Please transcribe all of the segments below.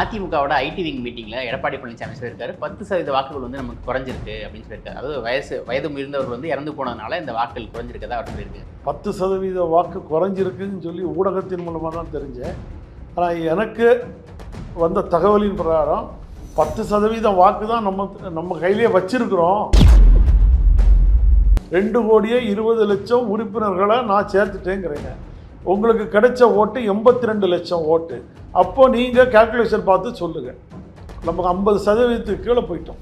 அதிமுகவோட IT wing மீட்டிங்கில் எடப்பாடி பழனிசாமி சொல்லியிருக்காரு. பத்து சதவீத வாக்குகள் வந்து நமக்கு குறைஞ்சிருக்கு அப்படின்னு சொல்லியிருக்காரு. அதாவது வயசு வயது முதிர்ந்தவர்கள் வந்து இறந்து போனதுனால இந்த வாக்குகள் குறைஞ்சிருக்கதா அவர் சொல்லியிருக்காரு. பத்து சதவீத வாக்கு குறைஞ்சிருக்குன்னு சொல்லி ஊடகத்தின் மூலமாக தான் தெரிஞ்சேன். ஆனால் எனக்கு வந்த தகவலின் பிரகாரம் பத்து சதவீதம் வாக்கு தான் நம்ம நம்ம கையிலேயே வச்சிருக்கிறோம். ரெண்டு கோடியே இருபது லட்சம் உறுப்பினர்களை நான் சேர்த்துட்டேங்கிறேங்க. உங்களுக்கு கிடைச்ச ஓட்டு எண்பத்தி ரெண்டு லட்சம் ஓட்டு. அப்போ நீங்கள் கால்குலேஷன் பார்த்து சொல்லுங்கள் நமக்கு ஐம்பது சதவீதத்துக்கு கீழே போயிட்டோம்.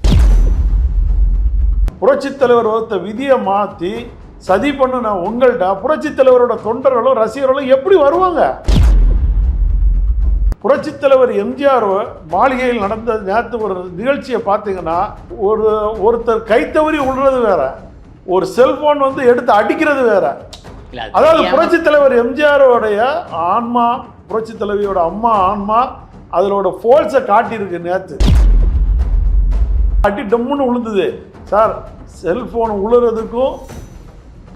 புரட்சித் தலைவர் வகுத்த விதியை மாற்றி சதி பண்ணுன உங்கள்கிட்ட புரட்சித் தலைவரோட தொண்டர்களும் ரசிகர்களும் எப்படி வருவாங்க? புரட்சித் தலைவர் எம்ஜிஆர் மாளிகையில் நடந்த நேற்று ஒரு நிகழ்ச்சியை பார்த்தீங்கன்னா ஒரு ஒருத்தர் கைத்தவறி விடுறது வேற. ஒரு செல்போன் வந்து எடுத்து அடிக்கிறது வேற. அதாவது புரட்சித் தலைவர் எம்ஜிஆரோடைய ஆன்மா புரட்சித் தலைவியோட அம்மா ஆன்மா அதனோட ஃபோல்ஸை காட்டியிருக்கு நேற்று அடி டம்முன்னு விழுந்தது சார் செல்போன் உழுறதுக்கும்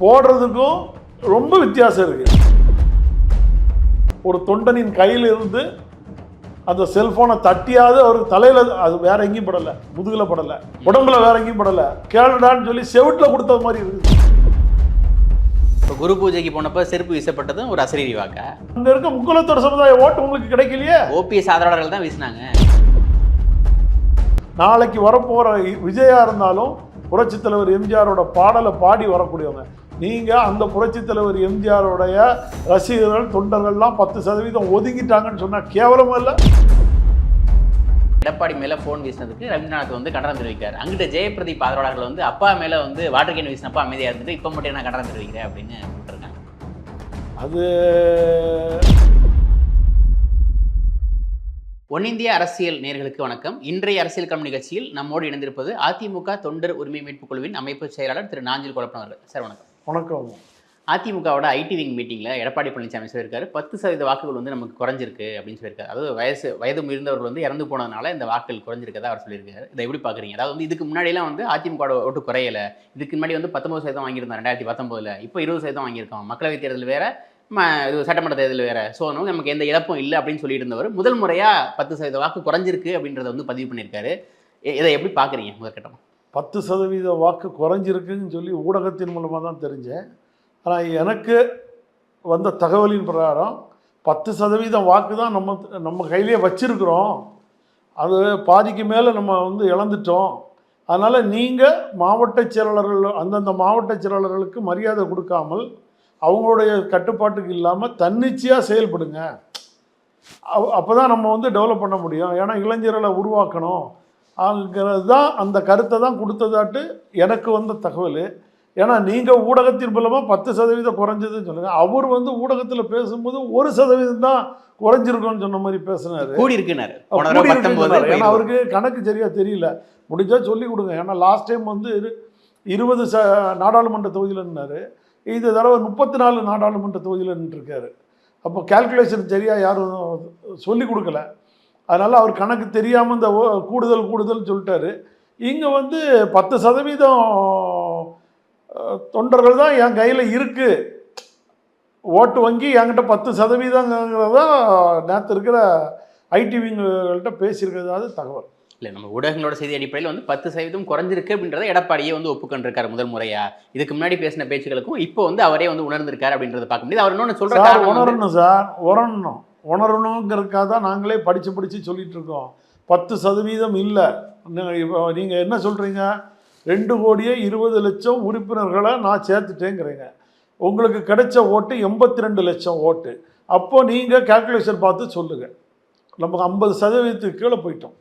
போடுறதுக்கும் ரொம்ப வித்தியாசம் இருக்கு. ஒரு தொண்டனின் கையில் இருந்து அந்த செல்போனை தட்டியாவது அவர் தலையில அது வேற எங்கேயும் படல முதுகுல படல உடம்புல வேற எங்கேயும் படல. கேளுடான்னு சொல்லி செவுட்டில் கொடுத்தது மாதிரி இருக்குது இப்போ குரு பூஜைக்கு போனப்ப செருப்பு வீசப்பட்டதும் ஒரு அசரீரி வாக்க. அங்க இருக்க முக்குலத்தோட சமுதாய ஓட்டு உங்களுக்கு கிடைக்கலையே? ஓபிஎஸ் ஆதரவாளர்கள் தான் வீசினாங்க. நாளைக்கு வரப்போற விஜயா இருந்தாலும் புரட்சித் தலைவர் எம்ஜிஆரோட பாடலை பாடி வரக்கூடியவங்க. நீங்க அந்த புரட்சித் தலைவர் எம்ஜிஆரோடைய ரசிகர்கள் தொண்டர்கள்லாம் பத்து சதவீதம் ஒதுங்கிட்டாங்கன்னு சொன்னா கேவலமா இல்ல? எடப்பாடி மேல போன் வீசினதுக்கு ரவீந்திரநாத் வந்து கண்டனம் தெரிவிக்காரு அங்கிட்ட ஜெயபிரதீப் ஆதரவாளர்கள் வந்து அப்பா மேல வந்து வாட்டர் கேன் வீசினப்ப அமைதியா இருந்துட்டு இப்ப மட்டும் என்ன கண்டனம் தெரிவிக்கிறேன் அப்படின்னு போட்டிருக்காங்க அது ஒன்னிந்திய அரசியல் நேர்களுக்கு வணக்கம். இன்றைய அரசியல் களம் நிகழ்ச்சியில் நம்மோடு இணைந்திருப்பது அதிமுக தொண்டர் உரிமை மீட்புக் குழுவின் அமைப்பு செயலாளர் திரு நாஞ்சில் அவர்கள். சார் வணக்கம். வணக்கம். அதிமுகவோட ஐடி விங் மீட்டிங்கில் எடப்பாடி பழனிசாமி சொல்லியிருக்காரு பத்து சதவீத வாக்குகள் வந்து நமக்கு குறைஞ்சிருக்கு அப்படின்னு சொல்லியிருக்காரு. அதாவது வயசு வயது முயர்ந்தவர்கள் வந்து இறந்து போனதுனால இந்த வாக்குகள் குறைஞ்சிருக்கதா அவர் சொல்லியிருக்காரு. இதை எப்படி பார்க்குறீங்க? அதாவது வந்து இதுக்கு முன்னாடிலாம் வந்து அதிமுகவோட ஓட்டு குறையலை. இதுக்கு முன்னாடி வந்து பத்தொம்பது சதவீதம் வாங்கியிருந்தோம் ரெண்டாயிரத்தி பத்தொம்போதில் இப்போ இருபது சதவீதம் வாங்கியிருக்கோம் மக்களவைத் தேர்தல் வேறு ம- இது சட்டமன்ற தேர்தல் வேறு. ஸோ நமக்கு எந்த இழப்பும் இல்லை அப்படின்னு சொல்லிட்டு இருந்தவர். முதல் முறையாக பத்து சதவீத வாக்கு குறைஞ்சிருக்கு அப்படின்றத வந்து பதிவு பண்ணியிருக்காரு. இதை எப்படி பார்க்குறீங்க முதற்கட்டம்? பத்து சதவீத வாக்கு குறைஞ்சிருக்குன்னு சொல்லி ஊடகத்தின் மூலமாக தான் தெரிஞ்சேன். ஆனால் எனக்கு வந்த தகவலின் பிரகாரம் பத்து சதவீதம் வாக்கு தான் நம்ம நம்ம கையிலேயே வச்சுருக்குறோம். அது பாதிக்கு மேலே நம்ம வந்து இழந்துட்டோம். அதனால் நீங்கள் மாவட்ட செயலாளர்கள் அந்தந்த மாவட்ட செயலாளர்களுக்கு மரியாதை கொடுக்காமல் அவங்களுடைய கட்டுப்பாட்டுக்கு இல்லாமல் தன்னிச்சையாக செயல்படுங்க. அப்போ தான் நம்ம வந்து டெவலப் பண்ண முடியும். ஏன்னா இளைஞர்களை உருவாக்கணும். அங்கிறது தான் அந்த கருத்தை தான் கொடுத்ததாட்டு எனக்கு வந்த தகவல். ஏன்னா நீங்கள் ஊடகத்தின் மூலமாக பத்து சதவீதம் குறைஞ்சதுன்னு சொல்லுங்க. அவர் வந்து ஊடகத்தில் பேசும்போது ஒரு சதவீதம் தான் குறைஞ்சிருக்கும்னு சொன்ன மாதிரி பேசினாரு. கூடி. இப்ப ஏன்னா. அவருக்கு கணக்கு சரியா தெரியல. முடிஞ்சா சொல்லி கொடுங்க. ஏன்னா லாஸ்ட் டைம் வந்து இரு- இருபது ச நாடாளுமன்ற தொகுதியில் நின்னாரு இந்த தடவை முப்பத்தி நாலு நாடாளுமன்ற தொகுதியில் நின்றுருக்காரு. அப்போ கால்குலேஷன் சரியாக யாரும் சொல்லி கொடுக்கல. அதனால் அவர் கணக்கு தெரியாமல் இந்த கூடுதல் கூடுதல் சொல்லிட்டாரு. இங்கே வந்து பத்து சதவீதம் தொண்டர்கள் தான் என் கையில் இருக்குது ஓட்டு வங்கி என்கிட்ட பத்து சதவீதங்கிறத நேற்று இருக்கிற ஐடிவிங்கள்கிட்ட பேசியிருக்கிறதாவது தகவல். இல்லை நம்ம ஊடகங்களோட செய்தி அடிப்படையில் வந்து பத்து சதவீதம் குறைஞ்சிருக்கு அப்படின்றத எடப்பாடியே வந்து ஒப்புக்கொண்டிருக்காரு முதல் முறையா. இதுக்கு முன்னாடி பேசின பேச்சுகளுக்கும் இப்போ வந்து அவரே வந்து உணர்ந்திருக்காரு அப்படின்றத பார்க்க முடியுது. அவர் இன்னொன்று வந்து- உணரணும் சார் உணரணும். உணரணுங்கிறதுக்காக தான் நாங்களே படித்து படித்து சொல்லிட்டு இருக்கோம். பத்து சதவீதம் இல்லை. இப்போ நீங்கள் என்ன சொல்கிறீங்க ரெண்டு கோடியே இருபது லட்சம் உறுப்பினர்களை நான் சேர்த்துட்டேங்கிறீங்க. உங்களுக்கு கிடைச்ச ஓட்டு எண்பத்தி ரெண்டு லட்சம் ஓட்டு. அப்போ நீங்கள் கால்குலேஷன் பார்த்து சொல்லுங்கள் நமக்கு ஐம்பது சதவீதத்துக்கு கீழே போயிட்டோம்.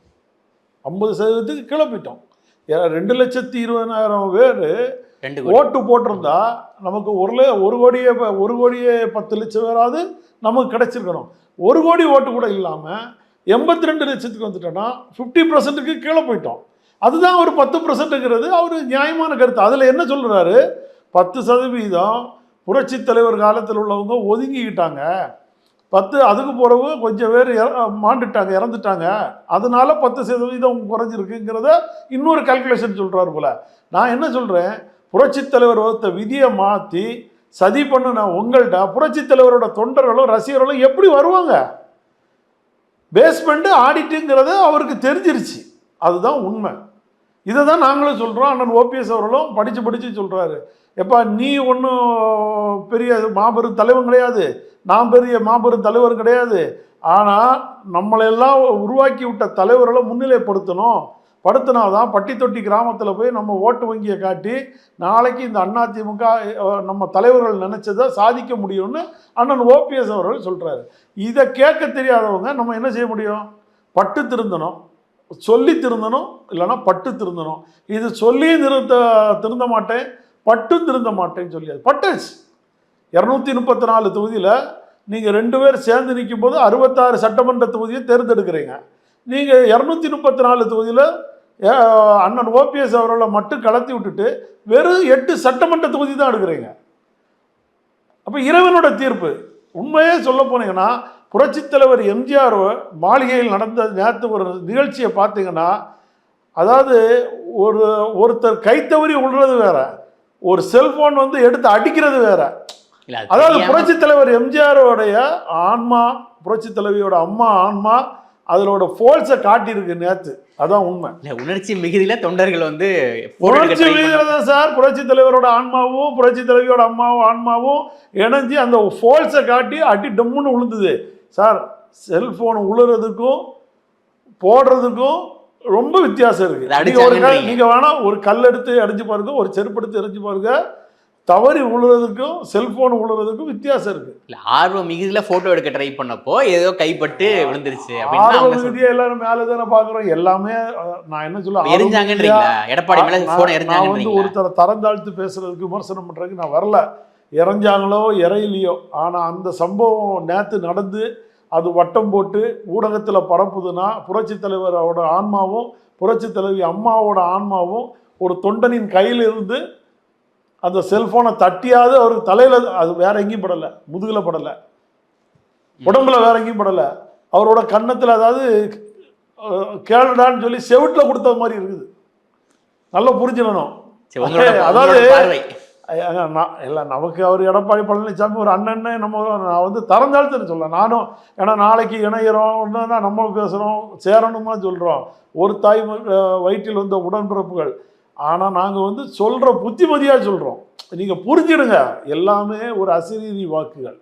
ஐம்பது சதவீதத்துக்கு கீழே போயிட்டோம். ஏ- ரெண்டு லட்சத்தி இருபதாயிரம் பேர் ஓட்டு போட்டிருந்தா நமக்கு ஒரு ஒரு கோடியே ஒரு கோடியே பத்து லட்சம் பேராவது நமக்கு கிடைச்சிருக்கணும். ஒரு கோடி ஓட்டு கூட இல்லாமல் எண்பத்தி ரெண்டு லட்சத்துக்கு வந்துட்டோன்னா ஃபிஃப்டி பர்சன்ட்டுக்கு கீழே போயிட்டோம். அதுதான் ஒரு பத்து பர்சன்ட்டுங்கிறது அவர் நியாயமான கருத்து. அதில் என்ன சொல்கிறாரு பத்து சதவீதம் புரட்சி தலைவர் காலத்தில் உள்ளவங்க ஒதுங்கிக்கிட்டாங்க. பத்து அதுக்கு பிறகு கொஞ்சம் பேர் இற- மாண்டுட்டாங்க இறந்துட்டாங்க. அதனால பத்து சதவீதம் குறைஞ்சிருக்குங்கிறத இன்னொரு கால்குலேஷன் சொல்கிறாரு போல. நான் என்ன சொல்கிறேன் புரட்சித் தலைவர் வகுத்த விதியை மாற்றி சதி பண்ணுன உங்கள்கிட்ட புரட்சித் தலைவரோட தொண்டர்களும் ரசிகர்களும் எப்படி வருவாங்க? பேஸ்மெண்ட்டு ஆடிட்டுங்கிறது அவருக்கு தெரிஞ்சிருச்சு. அதுதான் உண்மை. இதை தான் நாங்களும் சொல்கிறோம் அண்ணன் ஓபிஎஸ் அவர்களும் படித்து படித்து சொல்கிறாரு எப்பா நீ ஒன்றும் பெரிய மாபெரும் தலைவன் கிடையாது. நான் பெரிய மாபெரும் தலைவர் கிடையாது. ஆனால் நம்மளையெல்லாம் உருவாக்கி விட்ட தலைவர்களை முன்னிலைப்படுத்தணும். படுத்தினாதான் பட்டி தொட்டி கிராமத்தில் போய் நம்ம ஓட்டு வங்கியை காட்டி நாளைக்கு இந்த அதிமுக திமுக நம்ம தலைவர்கள் நினச்சதை சாதிக்க முடியும்னு அண்ணன் ஓபிஎஸ் அவர்கள் சொல்கிறாரு இதை கேட்க தெரியாதவங்க நம்ம என்ன செய்ய முடியும்? பட்டு திருந்தணும். சொல்லி திருந்தணும் இல்லைன்னா பட்டு திருந்தணும். இது சொல்லி திருத்த திருந்த மாட்டேன் பட்டு திருந்த மாட்டேன்னு சொல்லி பட்டுச்சு. இரநூத்தி முப்பத்தி நாலு தொகுதியில் நீங்கள் ரெண்டு பேர் சேர்ந்து நிற்கும் போது அறுபத்தாறு சட்டமன்ற தொகுதியை தேர்ந்தெடுக்கிறீங்க. நீங்கள் இரநூத்தி முப்பத்தி நாலு தொகுதியில் அண்ணன் ஓபிஎஸ் அவர்களை மட்டும் கலத்தி விட்டுட்டு வெறும் எட்டு சட்டமன்ற தொகுதி தான் எடுக்கிறீங்க. அப்போ இறைவனோட தீர்ப்பு. உண்மையே சொல்ல போனீங்கன்னா புரட்சித் தலைவர் எம்ஜிஆர் மாளிகையில் நடந்த நேற்று ஒரு நிகழ்ச்சியை பார்த்தீங்கன்னா அதாவது ஒரு ஒருத்தர் கைத்தவறி விழுறது வேற ஒரு செல்போன் வந்து எடுத்து அடிக்கிறது வேற. அதாவது புரட்சித் தலைவர் எம்ஜிஆரோடைய ஆன்மா புரட்சித் தலைவியோட அம்மா ஆன்மா அதனோட ஃபோல்ஸை காட்டியிருக்கு நேத்து. அதான் உண்மை. இல்ல உணர்ச்சி மிகுதியில தொண்டர்கள் வந்து புரட்சி தான் சார். புரட்சி தலைவரோட ஆன்மாவும் புரட்சி தலைவியோட அம்மாவும் ஆன்மாவும் இணைஞ்சு அந்த ஃபோல்ஸை காட்டி அடி டம்முன்னு விழுந்தது சார் செல்போன் உழுறதுக்கும் போடுறதுக்கும் ரொம்ப வித்தியாசம் இருக்கு. அது நீங்க ஒரு கல் அடிச்சாங்கன்றீங்க. நீங்க வேணா ஒரு கல் எடுத்து அடிச்சு பாருங்க ஒரு செருப்பு எடுத்து அடிச்சு பாருங்க தவறி உழுறதுக்கும் செல்போன் உழுறதுக்கும் வித்தியாசம் இருக்கு. இல்ல ஆர்வம் மிகுதியில போட்டோ எடுக்க ட்ரை பண்ணப்போ ஏதோ கைப்பட்டு விழுந்துருச்சு அப்படின்னு ஆர்வ அவங்க சொல்றாங்க. மிகுதியா எல்லாரும் மேல தானே பாக்குறோம். எல்லாமே நான் என்ன சொல்ல எரிஞ்சாங்கன்றீங்களா? எடப்பாடி மேல நான் போன நான் வந்து ஒருத்தரை தரம் தாழ்த்து பேசுறதுக்கு விமர்சனம் பண்றதுக்கு நான் வரல. இறஞ்சாங்களோ இறையிலையோ ஆனா அந்த சம்பவம் நேத்து நடந்து அது வட்டம் போட்டு ஊடகத்துல பரப்புதுன்னா புரட்சி தலைவரோட ஆன்மாவும் புரட்சி தலைவி அம்மாவோட ஆன்மாவும் ஒரு தொண்டனின் கையில் இருந்து அந்த செல்போனை தட்டியாவது அவருக்கு தலையில அது வேற எங்கேயும் படல முதுகுல படல. உடம்புல வேற எங்கேயும் படல. அவரோட கன்னத்துல அதாவது கேளுடான்னு சொல்லி செவிட்டில் கொடுத்த மாதிரி இருக்குது. நல்லா புரிஞ்சுக்கணும். அதாவது- நான் இல்லை நமக்கு அவர் எடப்பாடி பழனிசாமி ஒரு அண்ணன்னு நம்ம நான் வந்து திறந்தாழ்த்துன்னு சொல்ல நானும் ஏன்னா நாளைக்கு இணையிறோம் ஒன்றுனா நம்ம பேசுகிறோம் சேரணுமா சொல்கிறோம் ஒரு தாய் வயிற்றில் வந்த உடன்பிறப்புகள். ஆனால் நாங்கள் வந்து சொல்கிற புத்திமதியாக சொல்கிறோம் நீங்கள் புரிஞ்சிடுங்க. எல்லாமே ஒரு அசிரீதி வாக்குகள்.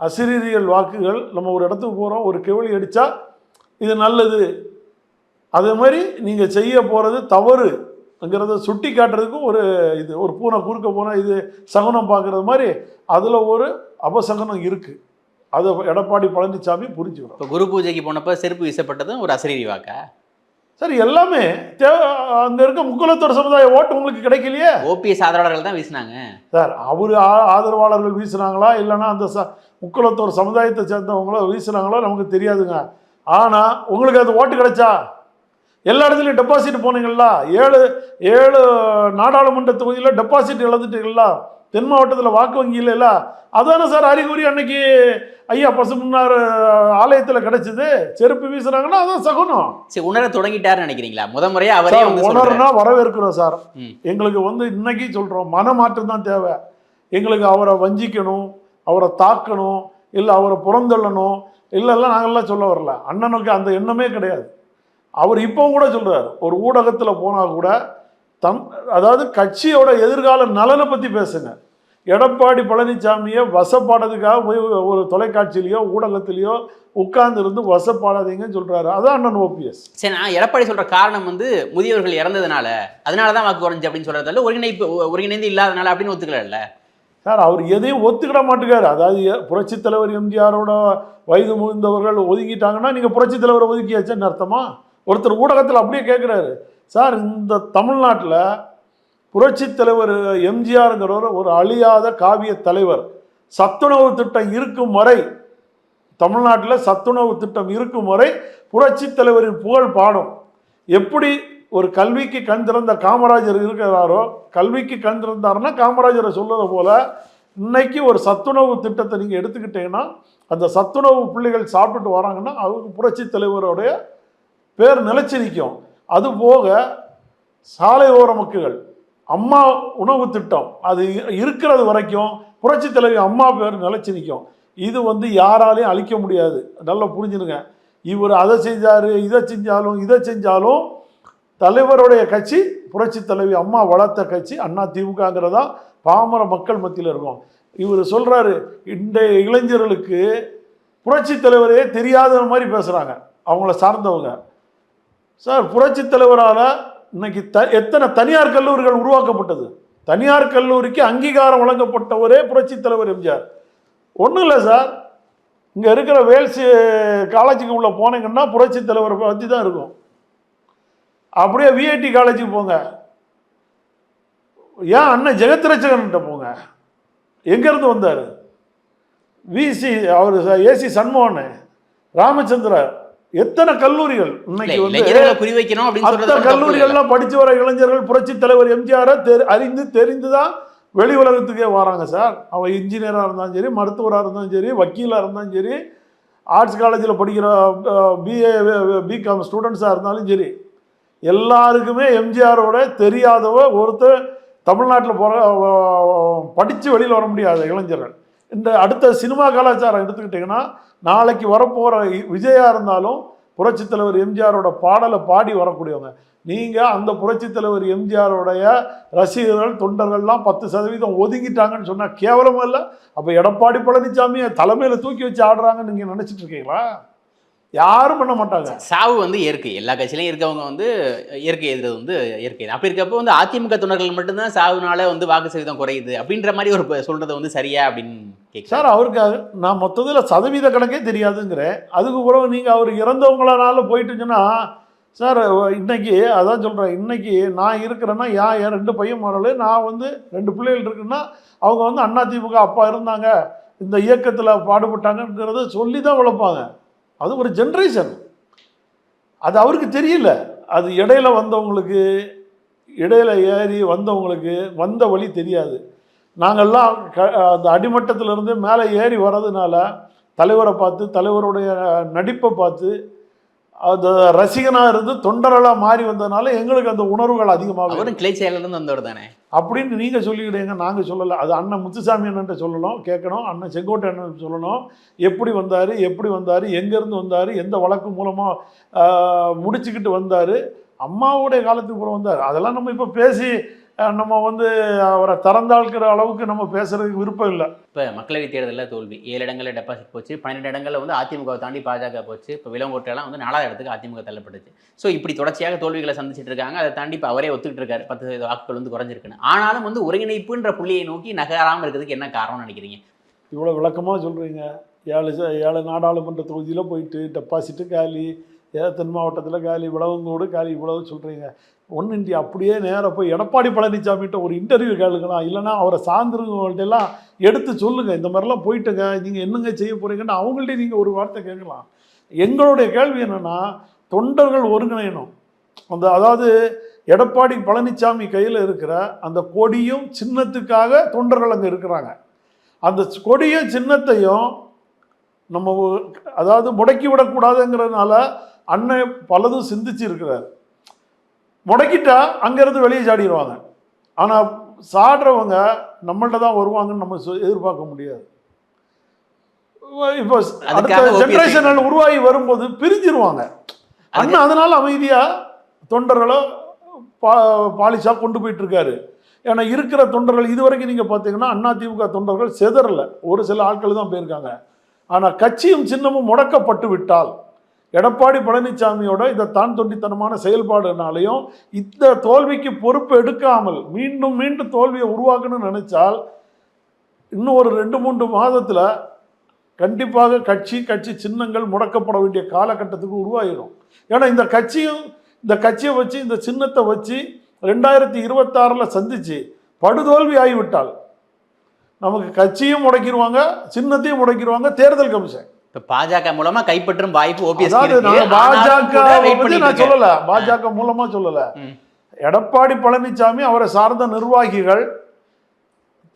அசிரீரியல் வாக்குகள் நம்ம ஒரு இடத்துக்கு போகிறோம் ஒரு கெவலி அடித்தா இது நல்லது. அதே மாதிரி நீங்கள் செய்ய போகிறது தவறு. தவறுங்கிறத சுட்டி காட்டுறதுக்கும் ஒரு இது ஒரு பூனை குறுக்க போனால் இது சகுனம் பார்க்குறது மாதிரி அதில் ஒரு அபசகுனம் இருக்குது அதை எடப்பாடி பழனிசாமி புரிஞ்சுக்கணும் இப்ப குரு பூஜைக்கு போனப்ப செருப்பு வீசப்பட்டதும் ஒரு அசரீரி வாக்கா சரி எல்லாமே தேவை அங்கே இருக்க முக்குலத்தோர் சமுதாய ஓட்டு உங்களுக்கு கிடைக்கலையே? ஓபிஎஸ் ஆதரவாளர்கள் தான் வீசினாங்க. சார் அவர் ஆதரவாளர்கள் வீசுனாங்களா? இல்லைன்னா அந்த ச முக்குலத்தோர் சமுதாயத்தை சேர்ந்தவங்களோ வீசுனாங்களோ நமக்கு தெரியாதுங்க. ஆனால் உங்களுக்கு அது ஓட்டு கிடைச்சா? எல்லா இடத்துலையும் டெபாசிட் போனீங்களா ஏழு ஏழு நாடாளுமன்ற தொகுதியில் டெபாசிட் இழந்துட்டீங்களா தென் மாவட்டத்தில் வாக்கு வங்கியில் இல்லை அதானே சார் அறிகுறி அன்னைக்கு ஐயா பசுமன்னார் ஆலயத்தில் கிடைச்சது? செருப்பு வீசுனாங்கன்னா அதான் சகுனம். சரி உணர தொடங்கிட்டாருன்னு நினைக்கிறீங்களா? முத முறையா அவரே. உணர்னா வரவேற்கிறோம் சார். எங்களுக்கு வந்து இன்னைக்கு சொல்றோம் மனமாற்றம் தான் தேவை. எங்களுக்கு அவரை வஞ்சிக்கணும் அவரை தாக்கணும் இல்லை அவரை புறந்தள்ளணும் இல்லைல்லாம் நாங்கள்லாம் சொல்ல வரல. அண்ணனுக்கு அந்த எண்ணமே கிடையாது. அவர் இப்போ கூட சொல்றாரு ஒரு ஊடகத்தில் போனால் கூட தம் அதாவது கட்சியோட எதிர்கால நலனை பற்றி பேசுங்க. எடப்பாடி பழனிசாமியை வசப்பாடுறதுக்காக போய் ஒரு தொலைக்காட்சியிலையோ ஊடகத்திலேயோ உட்கார்ந்து இருந்து வசப்பாடாதீங்கன்னு சொல்றாரு. அதான் அண்ணன் ஓபிஎஸ். சரி நான் எடப்பாடி சொல்ற காரணம் வந்து முதியவர்கள் இறந்ததுனால அதனால தான் வாக்கு குறைஞ்சு அப்படின்னு சொல்றதால ஒருங்கிணைப்பு ஒருங்கிணைந்து இல்லாதனால அப்படின்னு ஒத்துக்கல சார் அவர் எதையும் ஒத்துக்கிட மாட்டேங்காரு அதாவது புரட்சித் தலைவர் எம்ஜிஆரோட வயது முதிர்ந்தவர்கள் ஒதுக்கிட்டாங்கன்னா நீங்கள் புரட்சித் தலைவரை ஒதுக்கியாச்சுன்னு அர்த்தமா? ஒருத்தர் ஊடகத்தில் அப்படியே கேட்குறாரு சார் இந்த தமிழ்நாட்டில் புரட்சித் தலைவர் எம்ஜிஆருங்கிறவர் ஒரு அழியாத காவிய தலைவர். சத்துணவு திட்டம் இருக்கும் வரை தமிழ்நாட்டில் சத்துணவு திட்டம் இருக்கும் வரை புரட்சித் தலைவரின் புகழ் பாடும். எப்படி ஒரு கல்விக்கு கண் திறந்த காமராஜர் இருக்கிறாரோ கல்விக்கு கண் திறந்தாருன்னா காமராஜரை சொல்றதை போல் இன்னைக்கு ஒரு சத்துணவு திட்டத்தை நீங்கள் எடுத்துக்கிட்டீங்கன்னா அந்த சத்துணவு பிள்ளைகள் சாப்பிட்டுட்டு வராங்கன்னா அவங்க புரட்சித் தலைவருடைய பேர் நிலச்சி நிற்கும். அது போக சாலையோர மக்கள் அம்மா உணவு திட்டம் அது இருக்கிறது வரைக்கும் புரட்சி தலைவி அம்மா பேர் நிலச்சி நிற்கும். இது வந்து யாராலையும் அழிக்க முடியாது. நல்லா புரிஞ்சுருங்க. இவர் அதை செஞ்சார் இதை செஞ்சாலும் இதை செஞ்சாலும் தலைவருடைய கட்சி புரட்சி தலைவி அம்மா வளர்த்த கட்சி அண்ணா திமுகங்கிறதா பாமர மக்கள் மத்தியில் இருக்கும். இவர் சொல்கிறாரு இன்றைய இளைஞர்களுக்கு புரட்சி தலைவரே தெரியாத மாதிரி பேசுகிறாங்க அவங்கள சார்ந்தவங்க. சார் புரட்சி தலைவரால் இன்னைக்கு த எத்தனை தனியார் கல்லூரிகள் உருவாக்கப்பட்டது? தனியார் கல்லூரிக்கு அங்கீகாரம் வழங்கப்பட்ட ஒரே புரட்சி தலைவர் எம்ஜிஆர். ஒன்றும் இல்லை சார். இங்கே இருக்கிற வேல்ஸ் காலேஜுக்கு உள்ளே போனீங்கன்னா புரட்சி தலைவரை பற்றி தான் இருக்கும். அப்படியே விஐடி காலேஜுக்கு போங்க. ஏன் அண்ணன் ஜெகத்ரட்சகன்கிட்ட போங்க? எங்கேருந்து வந்தார்? விசி அவர் ஏசி சண்முகன் ராமச்சந்திரர். எத்தனை கல்லூரிகள்? இன்னைக்கு வந்து. கல்லூரிகள்லாம் படிச்சு வர இளைஞர்கள் புரட்சி தலைவர் எம்ஜிஆரை தெரி அறிந்து தெரிந்து தான் வெளி உலகத்துக்கே வராங்க சார். அவன் இன்ஜினியராக இருந்தாலும் சரி மருத்துவராக இருந்தாலும் சரி வக்கீலாக இருந்தாலும் சரி ஆர்ட்ஸ் காலேஜில் படிக்கிற பிஏ பிகாம் ஸ்டூடெண்ட்ஸாக இருந்தாலும் சரி எல்லாருக்குமே எம்ஜிஆரோட தெரியாதவ ஒருத்தர் தமிழ்நாட்டில் போகிற படித்து வெளியில் வர முடியாத இளைஞர்கள். இந்த அடுத்த சினிமா கலாச்சாரம் எடுத்துக்கிட்டிங்கன்னா நாளைக்கு வரப்போகிற விஜயா இருந்தாலும் புரட்சித்தலைவர் எம்ஜிஆரோட பாடலை பாடி வரக்கூடியவங்க. நீங்கள் அந்த புரட்சித்தலைவர் எம்ஜிஆருடைய ரசிகர்கள் தொண்டர்கள்லாம் பத்து சதவீதம் ஒதுங்கிட்டாங்கன்னு சொன்னால் கேவலமும் இல்லை. அப்போ எடப்பாடி பழனிசாமியை தலைமையில் தூக்கி வச்சு ஆடுறாங்கன்னு நீங்கள் நினச்சிட்டு இருக்கீங்களா? யாரும் பண்ண மாட்டாங்க. சாவு வந்து இயற்கை. எல்லா கட்சியிலையும் இருக்கவங்க வந்து இயற்கை எதிர்த்து வந்து இயற்கை. அப்படி இருக்கப்போ வந்து அதிமுக தொண்டர்கள் மட்டும்தான் சாவுனால வந்து வாக்கு சதவீதம் குறையுது அப்படின்ற மாதிரி ஒரு சொல்றது வந்து சரியா அப்படின்னு சார் அவருக்கு அது- நான் மொத்தத்தில் சதவீத கணக்கே தெரியாதுங்கிறேன். அதுக்கு பிறகு நீங்கள் அவர் இறந்தவங்களால போயிட்டுச்சுன்னா சார் இன்னைக்கு அதான் சொல்கிறேன் இன்னைக்கு நான் இருக்கிறேன்னா யா என் ரெண்டு பையன் மரல் நான் வந்து ரெண்டு பிள்ளைகள் இருக்குன்னா அவங்க வந்து அண்ணா திமுக அப்பா இருந்தாங்க இந்த இயக்கத்தில் பாடுபட்டாங்கங்கிறத சொல்லி தான் வளர்ப்பாங்க. அது ஒரு ஜென்ரேஷன் அது அவருக்கு தெரியல. அது இடையில வந்தவங்களுக்கு இடையில ஏறி வந்தவங்களுக்கு வந்த வழி தெரியாது. நாங்கள்லாம் க அந்த அடிமட்டத்திலிருந்து மேலே ஏறி வர்றதுனால தலைவரை பார்த்து தலைவருடைய நடிப்பை பார்த்து அந்த ரசிகனாக இருந்து தொண்டர்களாக மாறி வந்ததுனால எங்களுக்கு அந்த உணர்வுகள் அதிகமாக அவரும் கிளை செயலிருந்து வந்தவர் தானே? அப்படின்னு நீங்கள் சொல்லிக்கிட்டீங்க நாங்கள் சொல்லலை. அது அண்ணன் முத்துசாமி அண்ணன்ட்ட சொல்லணும் கேட்கணும் அண்ணன் செங்கோட்டை அண்ணன் சொல்லணும். எப்படி வந்தார் எப்படி வந்தார் எங்கேருந்து வந்தார் எந்த வழக்கு மூலமாக முடிச்சுக்கிட்டு வந்தார் அம்மாவுடைய காலத்துக்கு அப்புறம் வந்தார். அதெல்லாம் நம்ம இப்போ பேசி நம்ம வந்து அவரை திறந்தாழ்க்கிற அளவுக்கு நம்ம பேசுறதுக்கு விருப்பம் இல்லை. இப்போ மக்களவைத் தேர்தலில் தோல்வி. ஏழு இடங்களில் டெபாசிட் போச்சு. பன்னெண்டு இடங்களில் வந்து அதிமுகவை தாண்டி பாஜக போச்சு. இப்போ விலங்கோட்டையெல்லாம் வந்து நாலாவது இடத்துக்கு அதிமுக தள்ளப்பட்டுச்சு. ஸோ இப்படி தொடர்ச்சியாக தோல்விகளை சந்திச்சிட்டு இருக்காங்க. அதை தாண்டி இப்போ அவரே ஒத்துக்கிட்டு இருக்காரு. பத்து சதவீத வாக்குகள் வந்து குறைஞ்சிருக்குன்னு. ஆனாலும் வந்து ஒருங்கிணைப்புன்ற புள்ளியை நோக்கி நகராமல் இருக்கிறதுக்கு என்ன காரணம்னு நினைக்கிறீங்க? இவ்வளோ விளக்கமாக சொல்கிறீங்க ஏழு ஏழு நாடாளுமன்ற தொகுதியில் போயிட்டு டெபாசிட்டு காலி ஏ தென் மாவட்டத்தில் காலி விளவங்கோடு காலி இவ்வளவு சொல்கிறீங்க ஒன் இண்டி அப்படியே நேராக போய் எடப்பாடி பழனிசாமிகிட்ட ஒரு இன்டர்வியூ கேளுங்களா இல்லைன்னா அவரை சார்ந்திருக்கவங்கள்ட்ட எல்லாம் எடுத்து சொல்லுங்கள் இந்த மாதிரிலாம் போயிட்டுங்க. நீங்கள் என்னங்க செய்ய போகிறீங்கன்னு அவங்கள்ட்ட நீங்கள் ஒரு வார்த்தை கேட்கலாம். எங்களுடைய கேள்வி என்னென்னா தொண்டர்கள் ஒருங்கிணையணும். அந்த அதாவது எடப்பாடி பழனிசாமி கையில் இருக்கிற அந்த கொடியும் சின்னத்துக்காக தொண்டர்கள் அங்கே இருக்கிறாங்க. அந்த கொடியும் சின்னத்தையும் நம்ம அதாவது முடக்கி விடக்கூடாதுங்கிறதுனால அண்ணன் பலதும் சிந்திச்சு இருக்கிறார். முடக்கிட்டா அங்கேருந்து வெளியே சாடிடுவாங்க. ஆனால் சாடுறவங்க நம்மள்ட்ட தான் வருவாங்கன்னு நம்ம எதிர்பார்க்க முடியாது. இப்போ அடுத்த ஜென்ரேஷன் உருவாகி வரும்போது பிரிஞ்சிருவாங்க. அண்ணன் அதனால அமைதியா தொண்டர்களை பா பாலிஷாக கொண்டு போயிட்டு இருக்காரு ஏன்னா இருக்கிற தொண்டர்கள் இதுவரைக்கும் நீங்கள் பார்த்தீங்கன்னா அண்ணா திமுக தொண்டர்கள் செதறல. ஒரு சில ஆட்கள் தான் போயிருக்காங்க. ஆனால் கட்சியும் சின்னமும் முடக்கப்பட்டு விட்டால் எடப்பாடி பழனிசாமியோட இந்த தான் தொண்டித்தனமான செயல்பாடுனாலையும் இந்த தோல்விக்கு பொறுப்பு எடுக்காமல் மீண்டும் மீண்டும் தோல்வியை உருவாக்கணும்னு நினச்சால் இன்னும் ஒரு ரெண்டு மூன்று மாதத்தில் கண்டிப்பாக கட்சி கட்சி சின்னங்கள் முடக்கப்பட வேண்டிய காலகட்டத்துக்கு உருவாகிடும் ஏன்னா இந்த கட்சியும் இந்த கட்சியை வச்சு இந்த சின்னத்தை வச்சு ரெண்டாயிரத்தி இருபத்தாறில் சந்தித்து படுதோல்வி ஆகிவிட்டால் நமக்கு கட்சியும் முடக்கிடுவாங்க சின்னத்தையும் முடக்கிடுவாங்க தேர்தல் கமிஷன். இப்போ பாஜக மூலமா கைப்பற்றும் வாய்ப்பு ஓபிஎஸ் பாஜக நான் சொல்லல. பாஜக மூலமா சொல்லல. எடப்பாடி பழனிசாமி அவரை சார்ந்த நிர்வாகிகள்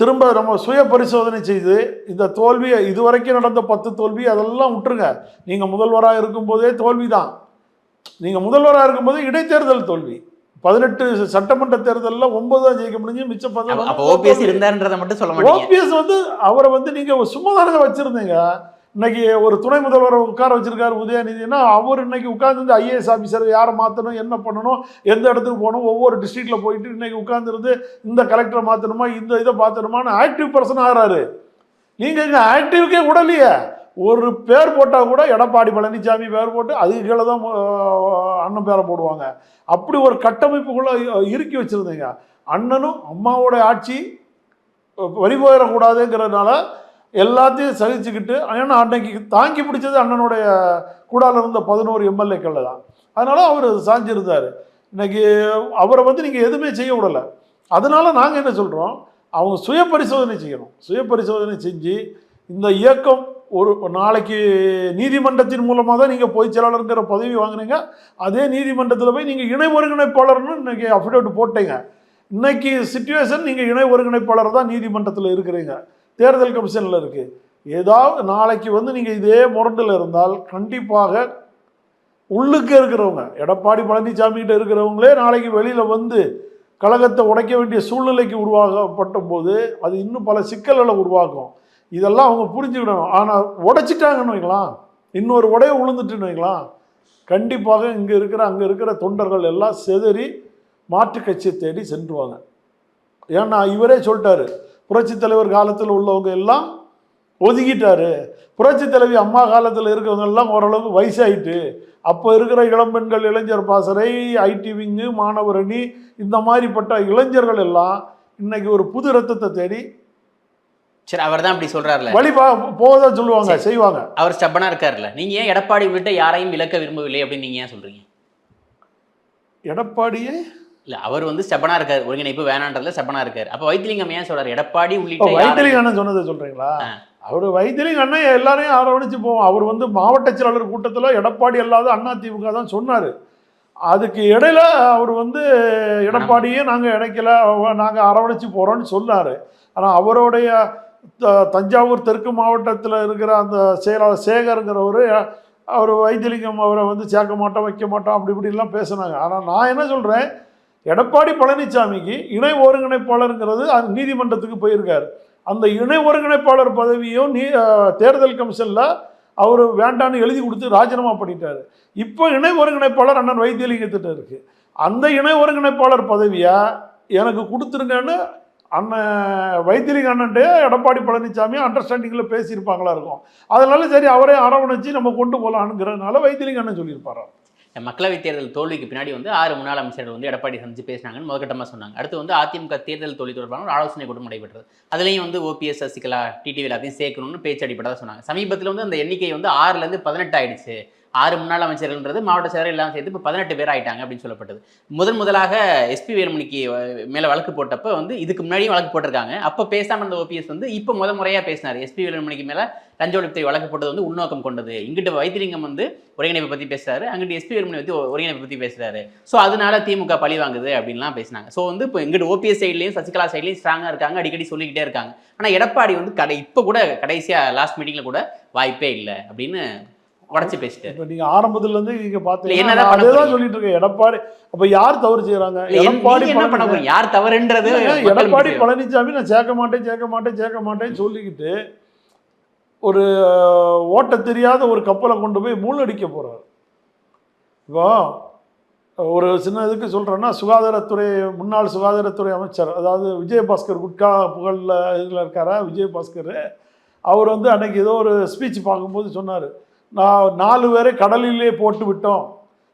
திரும்ப நம்ம சுய பரிசோதனை செய்து இந்த தோல்வியை இதுவரைக்கும் நடந்த பத்து தோல்வி அதெல்லாம் விட்டுருங்க. நீங்க முதல்வராக இருக்கும்போதே தோல்வி தான் நீங்க முதல்வராக இருக்கும்போது இடைத்தேர்தல் தோல்வி. பதினெட்டு சட்டமன்ற தேர்தலில் ஒன்பது தான் ஜெயிக்க முடிஞ்சு மிச்சம் அப்போ ஓபிஎஸ் இருந்தாருன்றதை மட்டும் சொல்ல ஓபிஎஸ் வந்து அவரை வந்து நீங்க சும்மா தானங்க வச்சிருந்தீங்க. இன்னைக்கு ஒரு துணை முதல்வர் உட்கார வச்சிருக்காரு உதயநிதினா அவர் இன்னைக்கு உட்கார்ந்து ஐஏஎஸ் ஆஃபீஸர் யாரை மாற்றணும் என்ன பண்ணணும் எந்த இடத்துக்கு போகணும் ஒவ்வொரு டிஸ்ட்ரிக்டில் போயிட்டு இன்னைக்கு உட்காந்துருந்து இந்த கலெக்டரை மாற்றணுமா இந்த இதை மாற்றணுமான்னு ஆக்டிவ் பர்சன் ஆகிறாரு. நீங்கள் இங்கே ஆக்டிவ்க்கே விடலையே. ஒரு பேர் போட்டால் கூட எடப்பாடி பழனிசாமி பேர் போட்டு அதுக்கு கீழே தான் அண்ணன் பேரை போடுவாங்க. அப்படி ஒரு கட்டமைப்புக்குள்ளே இறுக்கி வச்சுருந்தீங்க. அண்ணனும் அம்மாவோட ஆட்சி வழி போயிடக்கூடாதுங்கிறதுனால எல்லாத்தையும் சகிச்சுக்கிட்டு ஏன்னா அன்னைக்கு தாங்கி பிடிச்சது அண்ணனுடைய கூடால இருந்த பதினோரு எம்எல்ஏக்கள் தான். அதனால அவர் சாஞ்சிருந்தார். இன்னைக்கு அவரை வந்து நீங்கள் எதுவுமே செய்ய விடலை. அதனால நாங்கள் என்ன சொல்கிறோம் அவங்க சுய பரிசோதனை செய்யணும். சுய பரிசோதனை செஞ்சு இந்த இயக்கம் ஒரு நாளைக்கு நீதிமன்றத்தின் மூலமாக தான் நீங்கள் பொதுச் செயலாளருங்கிற பதவி வாங்குனீங்க. அதே நீதிமன்றத்தில் போய் நீங்கள் இணை ஒருங்கிணைப்பாளர்னு இன்னைக்கு அஃபிடேவிட் போட்டீங்க. இன்னைக்கு சுச்சுவேஷன் நீங்கள் இணை ஒருங்கிணைப்பாளர் தான் நீதிமன்றத்தில் இருக்கிறீங்க. தேர்தல் கமிஷனில் இருக்குது ஏதாவது நாளைக்கு வந்து நீங்கள் இதே முரண்டில் இருந்தால் கண்டிப்பாக உள்ளுக்கு இருக்கிறவங்க எடப்பாடி பழனிசாமி கிட்ட இருக்கிறவங்களே நாளைக்கு வெளியில் வந்து கழகத்தை உடைக்க வேண்டிய சூழ்நிலைக்கு உருவாகப்பட்ட போது அது இன்னும் பல சிக்கல்களை உருவாக்கும். இதெல்லாம் அவங்க புரிஞ்சுக்கிடணும் ஆனால் உடைச்சிட்டாங்கன்னு வைக்கலாம் இன்னொரு உடைய விழுந்துட்டுன்னு வைக்கலாம் கண்டிப்பாக இங்கே இருக்கிற அங்கே இருக்கிற தொண்டர்கள் எல்லாம் செதறி மாற்று கட்சியை தேடி சென்றுவாங்க. ஏன்னா இவரே சொல்லிட்டாரு புரட்சி தலைவர் காலத்தில் உள்ளவங்க எல்லாம் ஒதுக்கிட்டாரு. புரட்சி தலைவி அம்மா காலத்தில் இருக்கிறவங்க எல்லாம் ஓரளவுக்கு வயசாயிட்டு அப்போ இருக்கிற இளம்பெண்கள் இளைஞர் பாசறை ஐடி விங்கு மாணவர் அணி இந்த மாதிரிப்பட்ட இளைஞர்கள் எல்லாம் இன்னைக்கு ஒரு புது ரத்தத்தை தேடி சரி அவர் தான் அப்படி சொல்றாருல. வழி போதா சொல்லுவாங்க செய்வாங்க. அவர் ஸ்டப்பனா இருக்காருல்ல நீங்க ஏன் எடப்பாடி உள்ளிட்ட யாரையும் விலக்க விரும்பவில்லை அப்படின்னு நீங்க ஏன் சொல்றீங்க? எடப்பாடியே இல்ல அவர் வந்து ஸ்டப்பனா இருக்காரு. ஒருங்கிணைப்பு வேணான்றதுல ஸ்டப்பனா இருக்காரு. அப்ப வைத்திலிங்கம் ஏன் சொல்றாரு? எடப்பாடி உள்ளிட்ட வைத்திலிங்க அண்ணன் சொன்னதை சொல்றீங்களா. அவர் வைத்திலிங்க அண்ணன் எல்லாரையும் அரவணைச்சு போவோம். அவர் வந்து மாவட்ட செயலாளர் கூட்டத்தில் எடப்பாடி அல்லாத அண்ணா திமுக தான் சொன்னார். அதுக்கு இடையில அவர் வந்து எடப்பாடியே நாங்கள் இணைக்கல நாங்கள் அரவணைச்சு போகிறோம்னு சொன்னார். ஆனால் அவருடைய தஞ்சாவூர் தெற்கு மாவட்டத்தில் இருக்கிற அந்த செயலாளர் சேகருங்கிறவர் அவர் வைத்திலிங்கம் அவரை வந்து சேர்க்க மாட்டோம் வைக்க மாட்டோம் அப்படி இப்படிலாம் பேசுனாங்க. ஆனால் நான் என்ன சொல்கிறேன் எடப்பாடி பழனிசாமிக்கு இணை ஒருங்கிணைப்பாளருங்கிறது அது நீதிமன்றத்துக்கு போயிருக்காரு. அந்த இணை ஒருங்கிணைப்பாளர் பதவியும் நீ தேர்தல் கமிஷனில் அவர் வேண்டான்னு எழுதி கொடுத்து ராஜினாமா பண்ணிட்டார். இப்போ இணை ஒருங்கிணைப்பாளர் அண்ணன் வைத்தியலிங்கத்திட்ட இருக்கு. அந்த இணை ஒருங்கிணைப்பாளர் பதவியை எனக்கு கொடுத்துருங்கன்னு அண்ணன் வைத்தியலிங்க அண்ணன்ட்டே எடப்பாடி பழனிசாமி அண்டர்ஸ்டாண்டிங்கில் பேசியிருப்பாங்களா இருக்கும். அதனால சரி அவரே அரவணைச்சு நம்ம கொண்டு போகலான்ங்கிறதுனால வைத்தியலிங்க அண்ணன் சொல்லியிருப்பாராம். மக்களவை தேர்தல் தோல்விக்கு பின்னாடி வந்து ஆறு முன்னாள் அமைச்சர்கள் வந்து எடப்பாடி சந்திச்சு பேசினாங்கன்னு முதற்கட்டமாக சொன்னாங்க. அடுத்து வந்து அதிமுக தேர்தல் தோல்வி தொடர்பான ஒரு ஆலோசனை கூட்டம் நடைபெற்றது. அதுலேயும் வந்து ஓபிஎஸ் சசிகலா டிடிவி எல்லாத்தையும் சேர்க்கணும்னு பேச்சு அடிப்படையாக சொன்னாங்க. சமீபத்தில் வந்து அந்த எண்ணிக்கை வந்து ஆறுலேருந்து பதினெட்டு ஆயிடுச்சு. ஆறு முன்னாள் அமைச்சர்கள்ன்றது மாவட்ட செயலர் எல்லாம் சேர்த்து இப்போ பதினெட்டு பேர் ஆயிட்டாங்க அப்படின்னு சொல்லப்பட்டது. முதன் முதலாக எஸ்பி வேலுமணிக்கு மேலே வழக்கு போட்டப்ப வந்து இதுக்கு முன்னாடியும் வழக்கு போட்டிருக்காங்க. அப்போ பேசாமல் இருந்த ஓபிஎஸ் வந்து இப்போ முத முறையாக பேசினார். எஸ்பி வேலுமணிக்கு மேலே லஞ்ச வழக்கு போட்டது வந்து உள்நோக்கம் கொண்டது. இங்கிட்ட வைத்திலிங்கம் வந்து ஒருங்கிணைப்பை பற்றி பேசுறாரு. அங்கிட்டு எஸ்பி வேலுமணி பற்றி ஒருங்கிணைப்பை பற்றி பேசுறாரு. ஸோ அதனால திமுக பழி வாங்குது அப்படின்லாம் பேசினாங்க. ஸோ வந்து இப்போ இங்கிட்டு ஓபிஎஸ் சைட்லையும் சசிகலா சைட்லையும் ஸ்ட்ராங்காக இருக்காங்க. அடிக்கடி சொல்லிக்கிட்டே இருக்காங்க. ஆனால் எடப்பாடி வந்து கடை இப்போ கூட கடைசியாக லாஸ்ட் மீட்டிங்கில் கூட வாய்ப்பே இல்லை அப்படின்னு உடச்சி பேசிட்டாரு. இப்போ நீங்கள் ஆரம்பத்துலேருந்து நீங்கள் இல்ல, பார்த்தீங்கன்னா என்னதான் நான் பண்ண அதே தான் போறீங்க? சொல்லிட்டு இருக்கேன். எடப்பாடி அப்போ யார் தவறு என்- எடப்பாடி நீங்க என்ன பண்ண யார் தவறுன்றது எடப்பாடி. பழனிசாமி நான் சேர்க்க மாட்டேன் சேர்க்க மாட்டேன் சேர்க்க மாட்டேன்னு சொல்லிக்கிட்டு ஒரு ஓட்ட தெரியாத ஒரு கப்பலை கொண்டு போய் மூழ்கடிக்க போறார். இப்போ ஒரு சின்ன இதுக்கு சொல்கிறேன்னா சுகாதாரத்துறை முன்னாள் சுகாதாரத்துறை அமைச்சர் அதாவது விஜயபாஸ்கர் குட்கா புகழில் இதில் இருக்காரா? விஜயபாஸ்கர். அவர் வந்து அன்னைக்கு ஏதோ ஒரு ஸ்பீச் பார்க்கும்போது சொன்னார். நான் நாலு பேரை கடலிலே போட்டு விட்டோம்.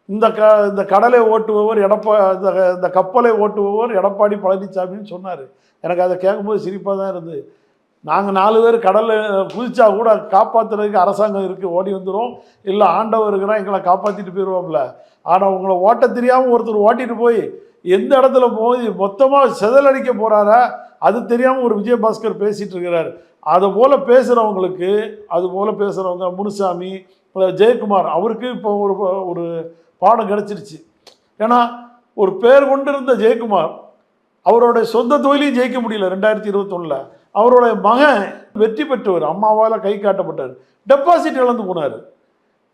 இந்த க இந்த கடலை ஓட்டுபவர் எடப்பா இந்த இந்த கப்பலை ஓட்டுபவர் எடப்பாடி பழனிசாமின்னு சொன்னார். எனக்கு அதை கேட்கும்போது சிரிப்பாக தான் இருந்தது. நாங்கள் நாலு பேர் கடலில் குதிச்சா கூட காப்பாற்றுறதுக்கு அரசாங்கம் இருக்குது ஓடி வந்துடும் இல்லை ஆண்டவர் இருக்கிறான் எங்களை காப்பாற்றிட்டு போயிடுவோம்ல ஆனால் உங்களை ஓட்ட தெரியாமல் ஒருத்தர் ஓட்டிட்டு போய் எந்த இடத்துல போய் மொத்தமாக செதலடிக்க போகிறாரா அது தெரியாமல் ஒரு விஜயபாஸ்கர் பேசிகிட்டு இருக்கிறார். அதை போல் பேசுகிறவங்களுக்கு அது போல் பேசுகிறவங்க முனுசாமி ஜெயக்குமார் அவருக்கு இப்போ ஒரு ஒரு பாடம் கிடச்சிருச்சு. ஏன்னா ஒரு பேர் கொண்டிருந்த ஜெயக்குமார் அவருடைய சொந்த தொழிலையும் ஜெயிக்க முடியல ரெண்டாயிரத்தி இருபத்தொன்னில். அவருடைய மகன் வெற்றி பெற்றவர் அம்மாவால் கை காட்டப்பட்டார் டெபாசிட் இழந்து போனார்.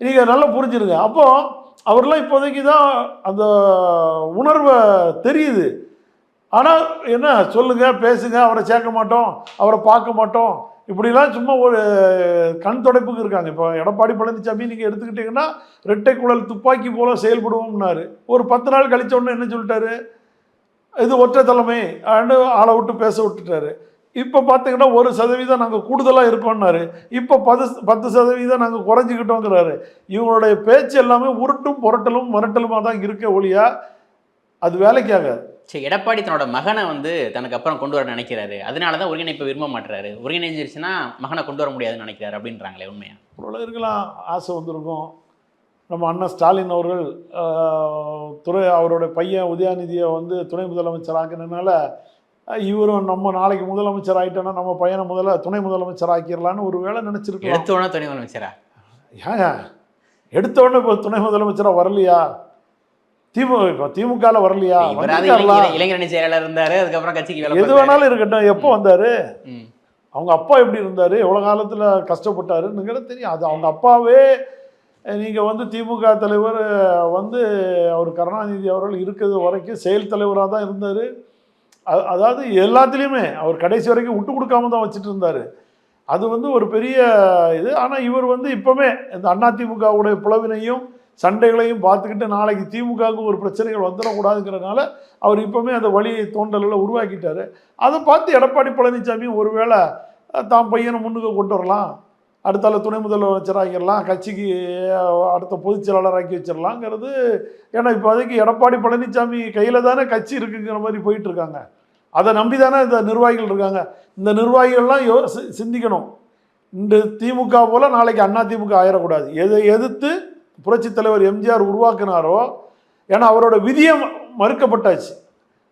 நீங்கள் நல்லா புரிஞ்சிருங்க. அப்போது அவர்லாம் இப்போதைக்கு தான் அந்த உணர்வை தெரியுது. ஆனால் என்ன சொல்லுங்கள் பேசுங்க அவரை சேர்க்க மாட்டோம் அவரை பார்க்க மாட்டோம். இப்படிலாம் சும்மா ஒரு கண் துடைப்புக்கு இருக்காங்க. இப்போ எடப்பாடி பழனிசாமி நீங்கள் எடுத்துக்கிட்டிங்கன்னா ரெட்டை குழல் துப்பாக்கி போல செயல்படுவோம்னாரு. ஒரு பத்து நாள் கழிச்ச உடனே என்ன சொல்லிட்டாரு? இது ஒற்றை தலைமை ஆண்டு ஆளை விட்டு பேச விட்டுட்டாரு. இப்போ பார்த்தீங்கன்னா ஒரு சதவீதம் நாங்கள் கூடுதலாக இருக்கோம்னாரு. இப்போ பத்து பத்து சதவீதம் நாங்கள் குறைஞ்சிக்கிட்டோங்கிறாரு. இவங்களுடைய பேச்சு எல்லாமே உருட்டும் புரட்டலும் மிரட்டலுமாக தான் இருக்க ஒழியா அது வேலைக்கு ஆகாது. சரி எடப்பாடி தன்னோட மகனை வந்து தனக்கு அப்புறம் கொண்டு வர நினைக்கிறாரு. அதனால தான் ஒருங்கிணைப்பை விரும்ப மாட்டுறாரு ஒருங்கிணைஞ்சிருச்சுன்னா மகனை கொண்டு வர முடியாதுன்னு நினைக்கிறாரு அப்படின்றாங்களே உண்மையா? இவ்வளோ இருக்கலாம். ஆசை வந்திருக்கும். நம்ம அண்ணன் ஸ்டாலின் அவர்கள் துறை அவரோட பையன் உதயாநிதியை வந்து துணை முதலமைச்சர் ஆக்கினதுனால இவரும் நம்ம நாளைக்கு முதலமைச்சர் ஆகிட்டோன்னா நம்ம பையனை முதல்ல துணை முதலமைச்சர் ஆக்கிடலான்னு ஒரு வேளை நினச்சிருக்கலாம். எடுத்தோன்னா துணை முதலமைச்சரா? ஏன் எடுத்த உடனே இப்போ துணை முதலமைச்சராக வரலையா? திமுக இப்போ திமுகவில் வரலையா? இளைஞரணி செயலாளர் இருந்தாரு அதுக்கப்புறம் கட்சிக்கு வேலை எது. வேணாலும் இருக்கட்டும். எப்போ வந்தாரு. அவங்க அப்பா எப்படி இருந்தார்? எவ்வளோ காலத்தில் கஷ்டப்பட்டாருங்கிறது தெரியும். அது அவங்க அப்பாவே நீங்கள் வந்து திமுக தலைவர் வந்து அவர் கருணாநிதி அவர்கள் இருக்கிறது வரைக்கும் செயல் தலைவராக தான் இருந்தார். அதாவது எல்லாத்துலேயுமே அவர் கடைசி வரைக்கும் விட்டு கொடுக்காம தான் வச்சுட்டு இருந்தார் அது வந்து ஒரு பெரிய இது. ஆனால் இவர் வந்து இப்போவே இந்த அதிமுகவுடைய பிளவினையும் சண்டைகளையும் பார்த்துக்கிட்டு நாளைக்கு திமுகவுக்கு ஒரு பிரச்சனைகள் வந்துடக்கூடாதுங்கிறனால அவர் இப்போவுமே அந்த வழி தோண்டலில் உருவாக்கிட்டார். அதை பார்த்து எடப்பாடி பழனிசாமி ஒருவேளை தான் பையனை முன்னுக்கு கொண்டு வரலாம். அடுத்தால துணை முதலமைச்சர் ஆகிடலாம் கட்சிக்கு அடுத்த பொதுச் செயலாளர் ஆக்கி வச்சிடலாங்கிறது. ஏன்னா இப்போதைக்கு எடப்பாடி பழனிசாமி கையில் தானே கட்சி இருக்குங்கிற மாதிரி போயிட்டுருக்காங்க. அதை நம்பி தானே இந்த நிர்வாகிகள் இருக்காங்க. இந்த நிர்வாகிகள்லாம் யோ சி- சிந்திக்கணும். இந்த திமுக போல் நாளைக்கு அண்ணா திமுக ஆயிடக்கூடாது. எதை எதிர்த்து புரட்சித் தலைவர் எம்ஜிஆர் உருவாக்குனாரோ ஏன்னா அவரோட விதியை ம- மறுக்கப்பட்டாச்சு.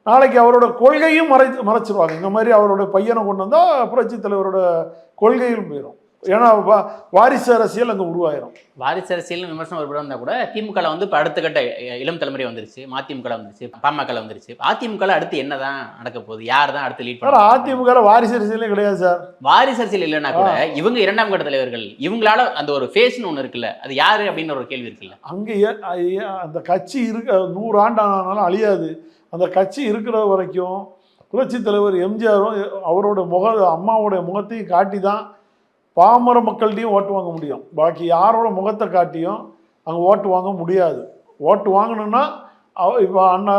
நாளைக்கு அவரோட கொள்கையும் மறை மறைச்சிருவாங்க. இந்த மாதிரி அவரோட பையனை கொண்டு வந்தால் புரட்சித் தலைவரோட கொள்கையும் போயிடும் ஏன்னா வாரிசு அரசியல் அங்கே உருவாயிரும். வாரிசு அரசியல் விமர்சனம் ஒரு இருந்தா கூட திமுகல வந்து இப்போ அடுத்த கட்ட இளம் தலைமுறை வந்துருச்சு மதிமுக வந்துருச்சு பாமக வந்துருச்சு. அதிமுக அடுத்து என்னதான் நடக்க போகுது யார் தான் அடுத்து லீட் சார் பண்ண அதிமுக வாரிசு அரசியலே கிடையாது சார். வாரிசு அரசியல் இல்லைன்னா கூட இவங்க இரண்டாம் கட்ட தலைவர்கள் இவங்களால அந்த ஒரு ஃபேஸ்னு ஒன்று இருக்குல்ல அது யாரு அப்படின்னு ஒரு கேள்வி இருக்குல்ல? அங்கே அந்த கட்சி இருக்க நூறு ஆண்டானாலும் அழியாது. அந்த கட்சி இருக்கிற வரைக்கும் புரட்சித் தலைவர் எம்ஜிஆரும் அவரோட முக அம்மாவோட முகத்தையும் காட்டி தான் பாமர மக்கள்கிட்டையும் ஓட்டு வாங்க முடியும். பாக்கி யாரோட முகத்தை காட்டியும் அங்கே ஓட்டு வாங்க முடியாது. ஓட்டு வாங்கணும்னா அவ இப்போ அண்ணா